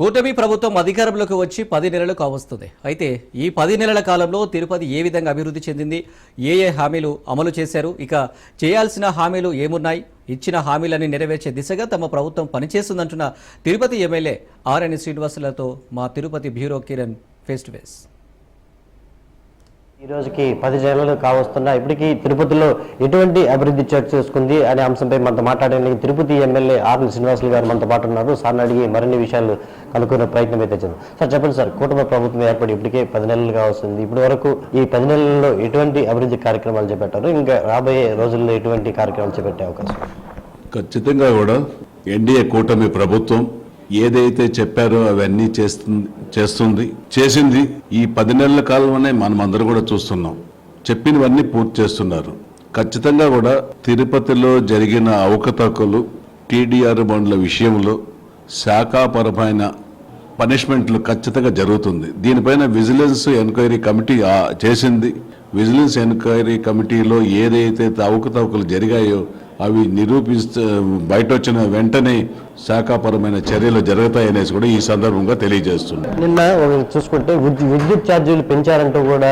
కూటమి ప్రభుత్వం అధికారంలోకి వచ్చి పది నెలలు కావస్తుంది అయితే ఈ పది నెలల కాలంలో తిరుపతి ఏ విధంగా అభివృద్ధి చెందింది? ఏ ఏ హామీలు అమలు చేశారు? ఇక చేయాల్సిన హామీలు ఏమున్నాయి? ఇచ్చిన హామీలని నెరవేర్చే దిశగా తమ ప్రభుత్వం పనిచేస్తుందంటున్న తిరుపతి ఎమ్మెల్యే ఆర్ఎన్ శ్రీనివాసులతో మా Tirupati bureau Kiran face to face. ఈ రోజుకి పది నెలలు కావస్తున్నా ఇప్పటికీ తిరుపతిలో ఎటువంటి అభివృద్ధి చోటు చేసుకుంది అనే అంశంపై మనతో మాట్లాడడానికి తిరుపతి ఎమ్మెల్యే ఆర్ఎన్ శ్రీనివాసులు గారు మనతో పాటు ఉన్నారు. సార్ని అడిగి మరిన్ని విషయాలు కనుక్కునే ప్రయత్నం అయితే చేద్దాం. సార్ చెప్పండి సార్ కుటుంబ ప్రభుత్వం ఏర్పడి ఇప్పటికే పది నెలలు కావస్తుంది. ఇప్పటి వరకు ఈ పది నెలల్లో ఎటువంటి అభివృద్ధి కార్యక్రమాలు చేపట్టారు? ఇంకా రాబోయే రోజుల్లో ఎటువంటి కార్యక్రమాలు చేపట్టే అవకాశం? ఖచ్చితంగా కూడా ఎన్డీఏ కూటమి ప్రభుత్వం ఏదైతే చెప్పారో అవన్నీ చేస్తుంది చేస్తుంది చేసింది ఈ పది నెలల కాలంలోనే మనం అందరూ కూడా చూస్తున్నాం. చెప్పినవన్నీ పూర్తి చేస్తున్నారు. ఖచ్చితంగా కూడా తిరుపతిలో జరిగిన అవకతవకలు టీడీఆర్ బండ్ల విషయంలో శాఖాపరమైన పనిష్మెంట్లు ఖచ్చితంగా జరుగుతుంది. దీనిపైన విజిలెన్స్ ఎంక్వైరీ కమిటీ చేసింది. విజిలెన్స్ ఎంక్వైరీ కమిటీలో ఏదైతే అవకతవకలు జరిగాయో అవి నిరూపిస్తూ బయట వచ్చిన వెంటనే శాఖాపరమైన చర్యలు జరుగుతాయనేసి కూడా ఈ సందర్భంగా తెలియజేస్తుంది నిన్న చూసుకుంటే విద్యు- విద్యుత్ ఛార్జీలు పెంచారంటూ కూడా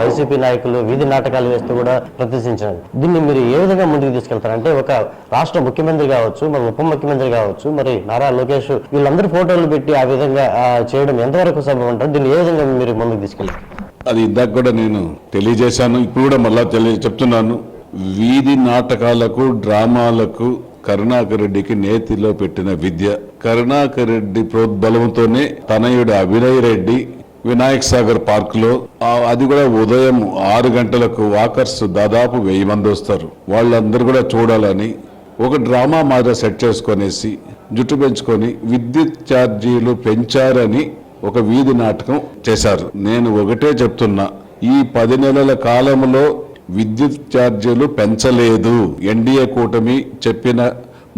వైసీపీ నాయకులు వీధి నాటకాలు వేస్తూ కూడా ప్రదర్శించారు. దీన్ని మీరు ఏ విధంగా ముందుకు తీసుకెళ్తారు? అంటే ఒక రాష్ట్ర ముఖ్యమంత్రి కావచ్చు మరి ఉప ముఖ్యమంత్రి కావచ్చు మరి నారా లోకేష్ వీళ్ళందరూ ఫోటోలు పెట్టి ఆ విధంగా చేయడం ఎంతవరకు సభ ఉంటారు దీన్ని ఏ విధంగా మీరు ముందుకు తీసుకెళ్తారు? అది ఇందాక కూడా నేను తెలియజేశాను ఇప్పుడు కూడా మళ్ళా తెలియ చెప్తున్నాను. వీధి నాటకాలకు డ్రామాలకు కరుణాకర్ రెడ్డికి నేతిలో పెట్టిన విద్య. కరుణాకర్ రెడ్డి ప్రోద్బలంతోనే తనయుడు అభినయ్ రెడ్డి వినాయక్ సాగర్ పార్క్లో అది కూడా ఉదయం ఆరు గంటలకు వాకర్స్ దాదాపు వెయ్యి మంది వస్తారు. వాళ్ళందరూ కూడా చూడాలని ఒక డ్రామా మాదిరి సెట్ చేసుకొనేసి జుట్టు పెంచుకొని విద్యుత్ ఛార్జీలు పెంచారని ఒక వీధి నాటకం చేశారు. నేను ఒకటే చెప్తున్నా ఈ పది నెలల కాలంలో విద్యుత్ ఛార్జీలు పెంచలేదు. ఎన్డీఏ కూటమి చెప్పిన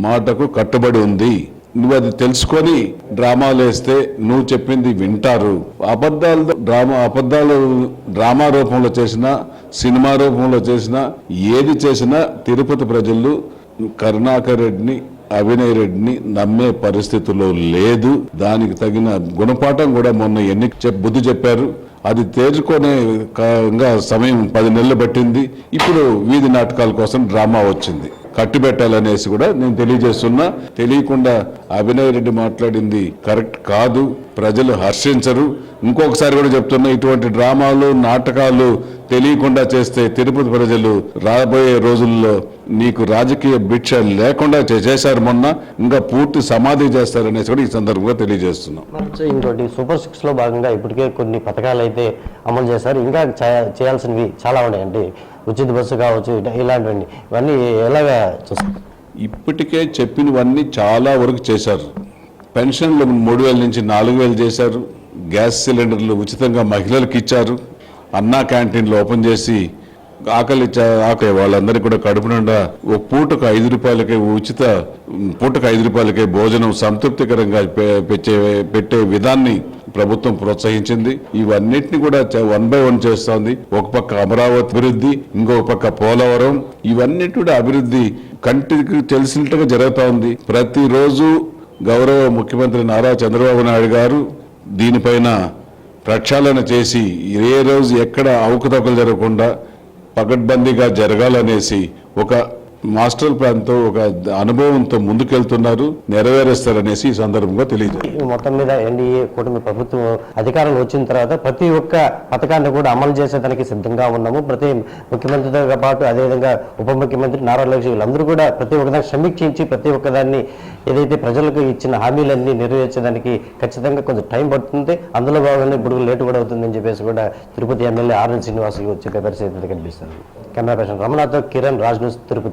మాటకు కట్టుబడి ఉంది. నువ్వు అది తెలుసుకొని డ్రామాలు వేస్తే నువ్వు చెప్పింది వింటారు. అబద్ధాలు డ్రామా అబద్ధాలు డ్రామా రూపంలో చేసినా సినిమా రూపంలో చేసినా ఏది చేసినా తిరుపతి ప్రజలు కరుణాకర్ రెడ్డిని అభినయ్ రెడ్డిని నమ్మే పరిస్థితిలో లేదు. దానికి తగిన గుణపాఠం కూడా మొన్న ఎన్ని చెప్ బుద్ధి చెప్పారు. అది తేరుకునే ఇంకా సమయం పది నెలలు పట్టింది. ఇప్పుడు వీధి నాటకాల కోసం డ్రామా వచ్చింది. కట్టుబెట్టాలనేసి కూడా నేను తెలియజేస్తున్నా. తెలియకుండా అభినయ్ రెడ్డి మాట్లాడింది కరెక్ట్ కాదు. ప్రజలు హర్షించరు. ఇంకొకసారి కూడా చెప్తున్నా ఇటువంటి డ్రామాలు నాటకాలు తెలియకుండా చేస్తే తిరుపతి ప్రజలు రాబోయే రోజుల్లో నీకు రాజకీయ భిక్ష లేకుండా చే- చేశారు మొన్న ఇంకా పూర్తి సమాధి చేస్తారనేసి కూడా ఈ సందర్భంగా తెలియజేస్తున్నాం. ఇంకోటి సూపర్ సిక్స్లో భాగంగా ఇప్పటికే కొన్ని పథకాలు అయితే అమలు చేశారు ఇంకా చేయాల్సినవి చాలా ఉన్నాయి అంటే ఉచిత బస్సు కావచ్చు ఇలాంటివన్నీ. ఇవన్నీ ఎలాగా చూస్తారు ఇప్పటికే చెప్పినవన్నీ చాలా వరకు చేశారు. పెన్షన్లు మూడు వేల నుంచి నాలుగు వేలు చేశారు. గ్యాస్ సిలిండర్లు ఉచితంగా మహిళలకు ఇచ్చారు. అన్నా క్యాంటీన్లు ఓపెన్ చేసి ఆకలి ఆకలి వాళ్ళందరికీ కూడా కడుపు నిండా ఒక పూటకు ఐదు రూపాయలకే ఉచిత పూటకు ఐదు రూపాయలకే భోజనం సంతృప్తికరంగా పె- పెట్టే పెట్టే విధాన్ని ప్రభుత్వం ప్రోత్సహించింది. ఇవన్నిటిని కూడా వన్ బై వన్ చేస్తోంది. ఒక పక్క అమరావతి అభివృద్ధి ఇంకొక పక్క పోలవరం. ఇవన్నీ కూడా అభివృద్ధి కంటికి తెలిసినట్టుగా జరుగుతూ ఉంది ప్రతిరోజు గౌరవ ముఖ్యమంత్రి నారా చంద్రబాబు నాయుడు గారు దీనిపైన ప్రక్షాళన చేసి ఏ రోజు ఎక్కడ అవకతవకలు జరగకుండా పకడ్బందీగా జరగాలనేసి ఒక మాస్టర్ ప్లాన్తో ఒక అనుభవంతో ముందుకెళ్తున్నారు నెరవేరుస్తారనేసి ఈ సందర్భంగా తెలియజేస్తారు ఈ మొత్తం మీద ఎన్డీఏ కూటమి ప్రభుత్వం అధికారంలో వచ్చిన తర్వాత ప్రతి ఒక్క పథకాన్ని కూడా అమలు చేసేదానికి సిద్ధంగా ఉన్నాము. ప్రతి ముఖ్యమంత్రితో పాటు అదేవిధంగా ఉప ముఖ్యమంత్రి నారా లోకేష్ వీళ్ళందరూ కూడా ప్రతి ఒక్కదాన్ని సమీక్షించి ప్రతి ఒక్కదాన్ని ఏదైతే ప్రజలకు ఇచ్చిన హామీలన్నీ నెరవేర్చడానికి ఖచ్చితంగా కొంచెం టైం పడుతుంది. అందులో భాగంగా ఇప్పుడు లేటు కూడా అవుతుందని చెప్పేసి కూడా తిరుపతి ఎమ్మెల్యే ఆర్ఎన్ శ్రీనివాస్ వచ్చి పరిస్థితి కనిపిస్తుంది. కెమెరా పర్సన్ రమణతో కిరణ్ రాజ్ న్యూస్ తిరుపతి.